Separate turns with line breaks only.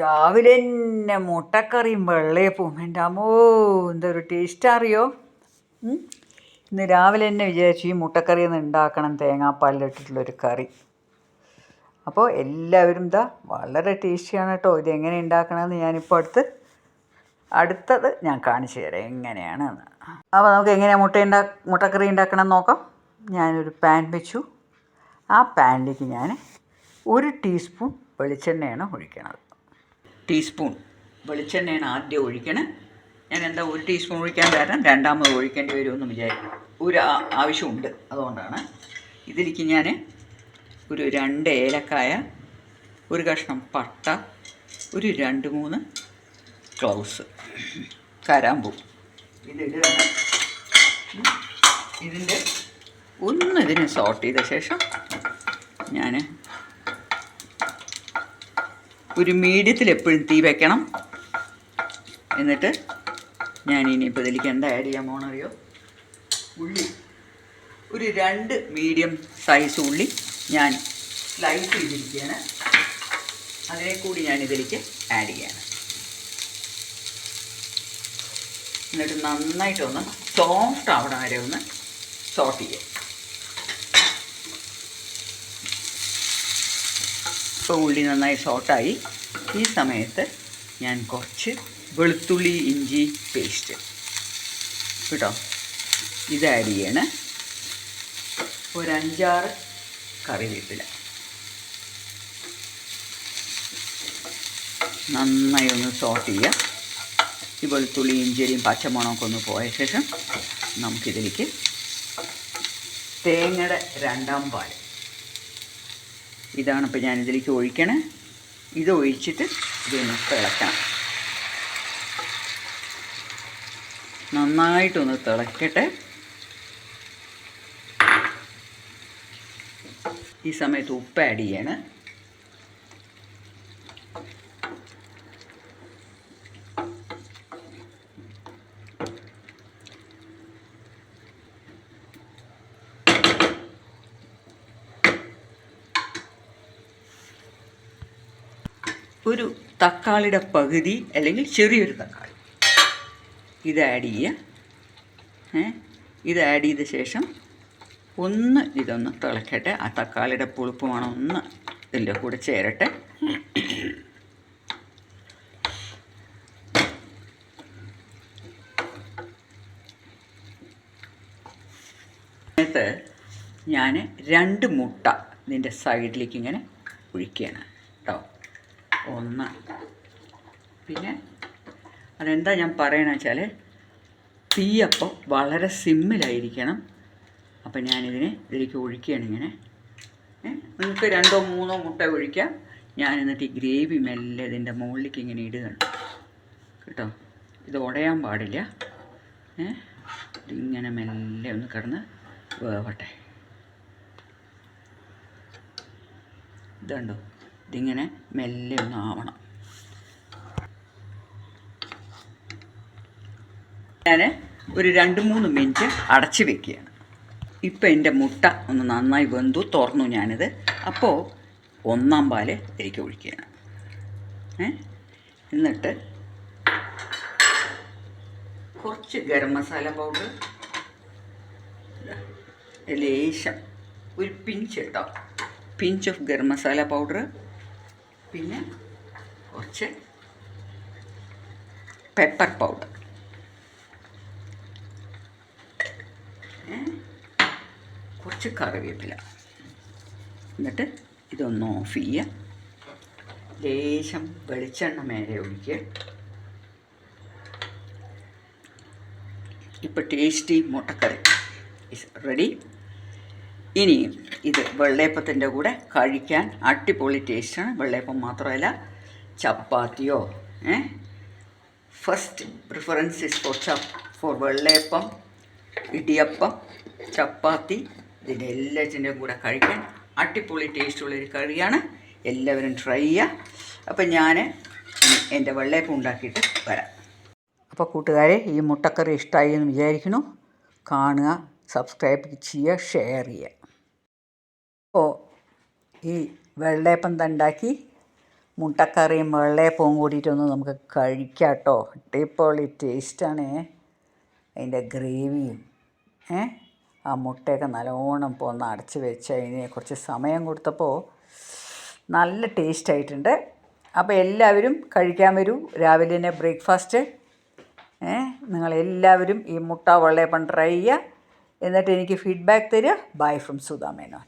രാവിലെ തന്നെ മുട്ടക്കറിയും വെള്ളയപ്പവും എന്റെ അമ്മോ എന്തൊരു ടേസ്റ്റ് അറിയോ. ഇന്ന് രാവിലെ തന്നെ വിചാരിച്ചു ഈ മുട്ടക്കറി ഒന്ന് ഉണ്ടാക്കണം തേങ്ങാപ്പാലിലിട്ടിട്ടുള്ളൊരു കറി. അപ്പോൾ എല്ലാവരും ഇതാ വളരെ ടേസ്റ്റിയാണ് കേട്ടോ. ഇതെങ്ങനെ ഉണ്ടാക്കണമെന്ന് ഞാനിപ്പോൾ അടുത്ത് അടുത്തത് ഞാൻ കാണിച്ചു തരാം. എങ്ങനെയാണെന്ന് അപ്പോൾ നമുക്ക് എങ്ങനെയാണ് മുട്ട ഉണ്ടാ മുട്ടക്കറി ഉണ്ടാക്കണം നോക്കാം. ഞാനൊരു പാൻ വെച്ചു. ആ പാനിലേക്ക് ഞാൻ ഒരു ടീസ്പൂൺ വെളിച്ചെണ്ണയാണ് ഒഴിക്കണത്. ടീസ്പൂൺ വെളിച്ചെണ്ണയാണ് ആദ്യം ഒഴിക്കണേ. ഞാൻ എന്താ ഒരു ടീസ്പൂൺ ഒഴിക്കാൻ കാരണം രണ്ടാമത് ഒഴിക്കേണ്ടി വരുമെന്ന് വിചാരിക്കും ഒരു ആവശ്യമുണ്ട് അതുകൊണ്ടാണ്. ഇതിലേക്ക് ഞാൻ ഒരു രണ്ട് ഏലക്കായ ഒരു കഷ്ണം പട്ട ഒരു രണ്ട് മൂന്ന് ക്ലൗസ് കരാമ്പൂ. ഇതിടുക ഇതിന്റെ ഒന്ന് ഇതിനെ സോർട്ട് ചെയ്ത ശേഷം ഞാൻ ഒരു മീഡിയത്തിൽ എപ്പോഴും തീ വെക്കണം. എന്നിട്ട് ഞാൻ ഇനിയിപ്പോൾ ഇതിലേക്ക് എന്താ ആഡ് ചെയ്യാൻ പോകണറിയോ ഉള്ളി. ഒരു രണ്ട് മീഡിയം സൈസ് ഉള്ളി ഞാൻ സ്ലൈസ് ചെയ്തിരിക്കുകയാണ്. അതിനെ കൂടി ഞാൻ ഇതിലേക്ക് ആഡ് ചെയ്യാണ്. എന്നിട്ട് നന്നായിട്ടൊന്ന് സോഫ്റ്റ് ആവണം വരെ ഒന്ന് സോട്ട് ചെയ്യാം ഇപ്പോൾ ഉള്ളി നന്നായി സോട്ടായി ഈ സമയത്ത് ഞാൻ കുറച്ച് വെളുത്തുള്ളി ഇഞ്ചി പേസ്റ്റ് കേട്ടോ? ഇത് ആഡ് ചെയ്യണം. ഒരഞ്ചാറ് കറിവേപ്പില. നന്നായി ഒന്ന് സോട്ട് ചെയ്യാം ഈ വെളുത്തുള്ളി ഇഞ്ചിയും പച്ചമുളകൊക്കെ ഒന്ന് പോയ ശേഷം നമുക്കിതിലേക്ക് തേങ്ങയുടെ രണ്ടാം പാൽ ഇതാണ് ഇപ്പോൾ ഞാൻ ഇതിലേക്ക് ഒഴിക്കണേ. ഇത് ഒഴിച്ചിട്ട് ഇതൊന്ന് തിളക്കണം. നന്നായിട്ടൊന്ന് തിളക്കട്ടെ. ഈ സമയത്ത് ഉപ്പ് ആഡ് ചെയ്യണം. ഒരു തക്കാളിയുടെ പകുതി അല്ലെങ്കിൽ ചെറിയൊരു തക്കാളി. ഇത് ആഡ് ചെയ്യുക. ഇത് ആഡ് ചെയ്ത ശേഷം ഒന്ന് ഇതൊന്ന് തിളക്കട്ടെ. ആ തക്കാളിയുടെ പുളിപ്പ് മണം ഒന്ന് ഇതിന്റെ കൂടെ ചേരട്ടെ. സമയത്ത് ഞാൻ രണ്ട് മുട്ട ഇതിന്റെ സൈഡിലേക്ക് ഇങ്ങനെ ഒഴിക്കുകയാണ്. കേട്ടോ ഒന്ന്. പിന്നെ അതെന്താ ഞാൻ പറയണമെന്ന് വെച്ചാൽ തീയപ്പം വളരെ സിമ്മിലായിരിക്കണം. അപ്പം ഞാനിതിനെ ഇതിലേക്ക് ഒഴിക്കുകയാണ് ഇങ്ങനെ. നിങ്ങൾക്ക് രണ്ടോ മൂന്നോ മുട്ട ഒഴിക്കാം. ഞാൻ എന്നിട്ട് ഈ ഗ്രേവി മെല്ലെ ഇതിന്റെ മുകളിലേക്ക് ഇങ്ങനെ ഇടുകയാണ്. കേട്ടോ? ഇത് ഉടയാൻ പാടില്ല. ഏ ഇതിങ്ങനെ മെല്ലെ ഒന്ന് കിടന്ന് വേവട്ടെ. ഇതുണ്ടോ? ഇതിങ്ങനെ മെല്ലെ ഒന്ന് ആവണം. ഞാൻ ഒരു രണ്ട് മൂന്ന് മിനിറ്റ് അടച്ച് വെക്കുകയാണ്. ഇപ്പം എന്റെ മുട്ട ഒന്ന് നന്നായി വെന്തു തുറന്നു ഞാനിത്. അപ്പോൾ ഒന്നാം പാൽ ഇതിലേക്ക് ഒഴിക്കുകയാണ്. എന്നിട്ട് കുറച്ച് ഗരം മസാല പൗഡർ. ലേശം ഒരു പിഞ്ച് കേട്ടോ. Pinch of garam masala powder. പിന്നെ കുറച്ച് പെപ്പർ പൗഡർ? കുറച്ച് കറിവേപ്പില. എന്നിട്ട് ഇതൊന്ന് ഓഫ് ചെയ്യുക ലേശം വെളിച്ചെണ്ണ മേലെ ഒഴിക്കുക. ഇപ്പോൾ ടേസ്റ്റി മുട്ടക്കറി. റെഡി ഇനി ഇത് വെള്ളയപ്പത്തിന്റെ കൂടെ കഴിക്കാൻ അടിപൊളി ടേസ്റ്റാണ്. വെള്ളയപ്പം മാത്രമല്ല ചപ്പാത്തിയോ ഏ? ഫസ്റ്റ് പ്രിഫറൻസ് ഇസ് ഫോർ ചപ്പ് ഫോർ വെള്ളയപ്പം ഇടിയപ്പം ചപ്പാത്തി ഇതിന്റെ എല്ലാറ്റിന്റെയും കൂടെ കഴിക്കാൻ അടിപൊളി ടേസ്റ്റുള്ളൊരു കറിയാണ്. എല്ലാവരും ട്രൈ ചെയ്യുക അപ്പം ഞാൻ എന്റെ വെള്ളയപ്പം ഉണ്ടാക്കിയിട്ട് വരാം. അപ്പോൾ കൂട്ടുകാരെ ഈ മുട്ടക്കറി ഇഷ്ടമായി എന്ന് വിചാരിക്കുന്നു. കാണുക സബ്സ്ക്രൈബ് ചെയ്യുക ഷെയർ ചെയ്യുക. അപ്പോൾ ഈ വെള്ളയപ്പം തണ്ടാക്കി മുട്ടക്കറിയും വെള്ളയപ്പവും കൂടിയിട്ടൊന്ന് നമുക്ക് കഴിക്കാം കേട്ടോ അടിപൊളി ടേസ്റ്റാണ്. അതിന്റെ ഗ്രേവിയും ഏ? ആ മുട്ടയൊക്കെ നല്ലോണം ഒന്ന് അടച്ച് വെച്ച് അതിന് കുറച്ച് സമയം കൊടുത്തപ്പോൾ നല്ല ടേസ്റ്റ് ആയിട്ടുണ്ട് അപ്പോൾ എല്ലാവരും കഴിക്കാൻ വരൂ. രാവിലെ തന്നെ ബ്രേക്ക്ഫാസ്റ്റ് ഏ? നിങ്ങളെല്ലാവരും ഈ മുട്ട വെള്ളയപ്പം ട്രൈ ചെയ്യുക. എന്നിട്ട് എനിക്ക് ഫീഡ്ബാക്ക് തരിക. Bye from Sudha Menon